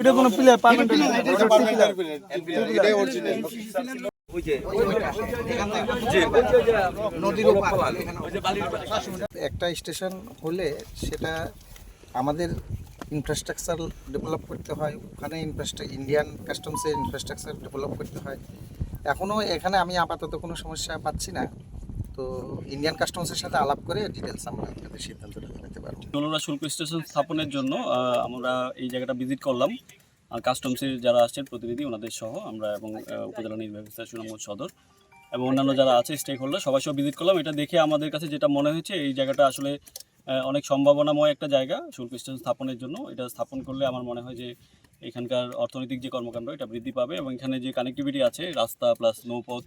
এটা কোনো প্লেয়ার পারবেন একটা স্টেশন হলে সেটা আমাদের ইনফ্রাস্ট্রাকচার ডেভেলপ করতে হয়। ওখানে ইনফ্রাস্ট্রাকচার ইন্ডিয়ান কাস্টমসের ইনফ্রাস্ট্রাকচার ডেভেলপ করতে হয়। এখনও এখানে আমি আপাতত কোনো সমস্যা পাচ্ছি না। তো ইন্ডিয়ান কাস্টমসের সাথে আলাপ করে ডিটেলস আমরা আপনাদের সিদ্ধান্তটা জানাতে পারব। নলরা শুল্ক স্টেশন স্থাপনের জন্য আমরা এই জায়গাটা ভিজিট করলাম। কাস্টমসের যারা আসছেন, প্রতিনিধি ওনাদের সহ আমরা এবং উপজেলা নির্বাহী অফিসার সদর এবং অন্যান্য যারা আছে স্টেক হোল্ডার সবাই সহ ভিজিট করলাম। এটা দেখে আমাদের কাছে যেটা মনে হয়েছে, এই জায়গাটা আসলে অনেক সম্ভাবনাময় একটা জায়গা শুল্ক স্টেশন স্থাপনের জন্য। এটা স্থাপন করলে আমার মনে হয় যে এখানকার অর্থনৈতিক যে কর্মকাণ্ড, এটা বৃদ্ধি পাবে এবং এখানে যে কানেক্টিভিটি আছে, রাস্তা প্লাস নৌপথ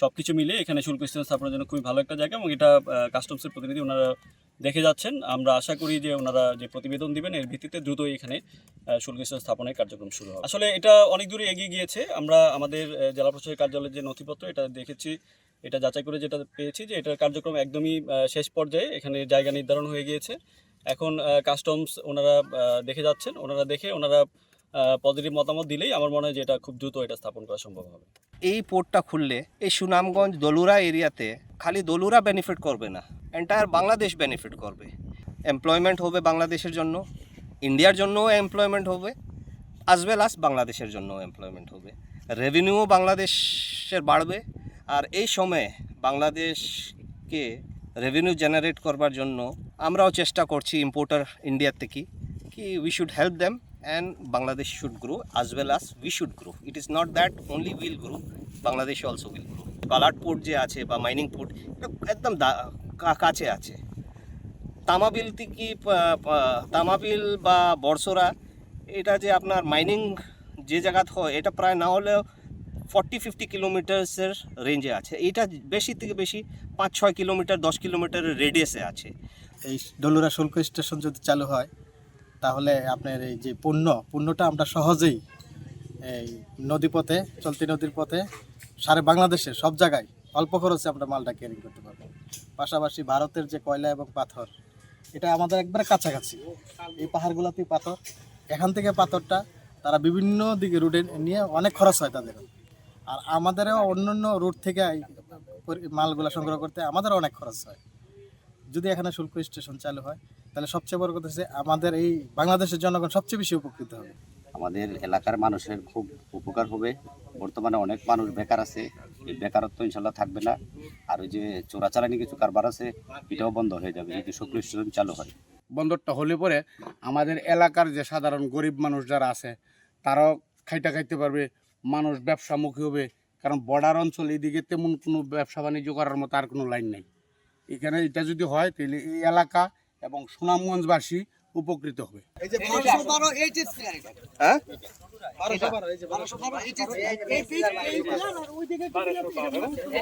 সব কিছু মিলে এখানে শুল্ক স্টেশন স্থাপনের জন্য খুবই ভালো একটা জায়গা এবং এটা কাস্টমসের প্রতিনিধি ওনারা দেখে যাচ্ছেন। আমরা আশা করি যে ওনারা যে প্রতিবেদন দিবেন, এর ভিত্তিতে দ্রুতই এখানে শুল্ক স্টেশন স্থাপনের কার্যক্রম শুরু হবে। আসলে এটা অনেক দূরে এগিয়ে গিয়েছে। আমরা আমাদের জেলা প্রশাসকের কার্যালয়ের যে নথিপত্র, এটা দেখেছি, এটা যাচাই করে যেটা পেয়েছি যে এটার কার্যক্রম একদমই শেষ পর্যায়ে, এখানে জায়গা নির্ধারণ হয়ে গিয়েছে। এখন কাস্টমস ওনারা দেখে যাচ্ছেন। ওনারা দেখে ওনারা পজিটিভ মতামত দিলেই আমার মনে হয় যে এটা খুব দ্রুত এটা স্থাপন করা সম্ভব হবে। এই পোর্টটা খুললে এই সুনামগঞ্জ দলুরা এরিয়াতে খালি দলুরা বেনিফিট করবে না এন্টায়ার বাংলাদেশ বেনিফিট করবে। এমপ্লয়মেন্ট হবে বাংলাদেশের জন্য ইন্ডিয়ার জন্যও এমপ্লয়মেন্ট হবে অ্যাজ ওয়েল আস বাংলাদেশের জন্য এমপ্লয়মেন্ট হবে। রেভিনিউও বাংলাদেশের বাড়বে, আর এই সময়ে বাংলাদেশকে রেভিনিউ জেনারেট করবার জন্য আমরাও চেষ্টা করছি ইম্পোর্টার ইন্ডিয়ার থেকে কি we should help them and Bangladesh should grow as well as we should grow it is not that only will grow Bangladesh also will grow কালার পোর্ট যে আছে বা মাইনিং পোর্ট একদম কাছে আছে। তামাবিল থেকে তামাবিল বা বর্ষরা এটা যে আপনার মাইনিং যে জায়গাত হয়, এটা প্রায় না হলেও ফর্টি ফিফটি কিলোমিটার্সের রেঞ্জে আছে। এটা বেশি থেকে বেশি পাঁচ, ছয় কিলোমিটার দশ কিলোমিটারের রেডিয়াসে আছে। এই ডলুরা শুল্ক স্টেশন যদি চালু হয় তাহলে আপনার এই যে পণ্য, পণ্যটা আমরা সহজেই এই নদীপথে, চলতি নদীর পথে, সারা বাংলাদেশে, সব জায়গায় অল্প খরচে আমরা মালটা ক্যারি করতে পারব। পাশাপাশি ভারতের যে কয়লা এবং পাথর, এটা আমাদের একবারে কাছাকাছি। এই পাহাড়গুলোতেই পাথর, এখান থেকে পাথরটা তারা বিভিন্ন দিকে রুটে নিয়ে অনেক খরচ হয় তাদের। আর আমাদেরও অন্য অন্য রুট থেকে মালগুলা সংগ্রহ করতে আমাদেরও অনেক খরচ হয়। যদি এখানে শুল্ক স্টেশন চালু হয় তাহলে সবচেয়ে বড় কথা হচ্ছে আমাদের এই বাংলাদেশের জনগণ সবচেয়ে বেশি উপকৃত হবে। আমাদের এলাকার মানুষের খুব উপকার হবে। বর্তমানে অনেক মানুষ বেকার আছে। এই বেকারত্ব ইনশাল্লাহ থাকবে না। আর ওই যে চোরাচালানি কিছু কারবার আছে এটাও বন্ধ হয়ে যাবে যদি স্টেশন চালু হয়। বন্দরটা হলে পরে আমাদের এলাকার যে সাধারণ গরিব মানুষ যারা আছে তারাও খাইটা খাইতে পারবে মানুষ ব্যবসামুখী হবে। কারণ বর্ডার অঞ্চল এইদিকে তেমন কোনো ব্যবসা বাণিজ্য করার মতো আর কোনো লাইন নাই। এখানে এটা যদি হয় তাহলে এই এলাকা এবং সুনামগঞ্জবাসী উপকৃত হবে। হ্যাঁ?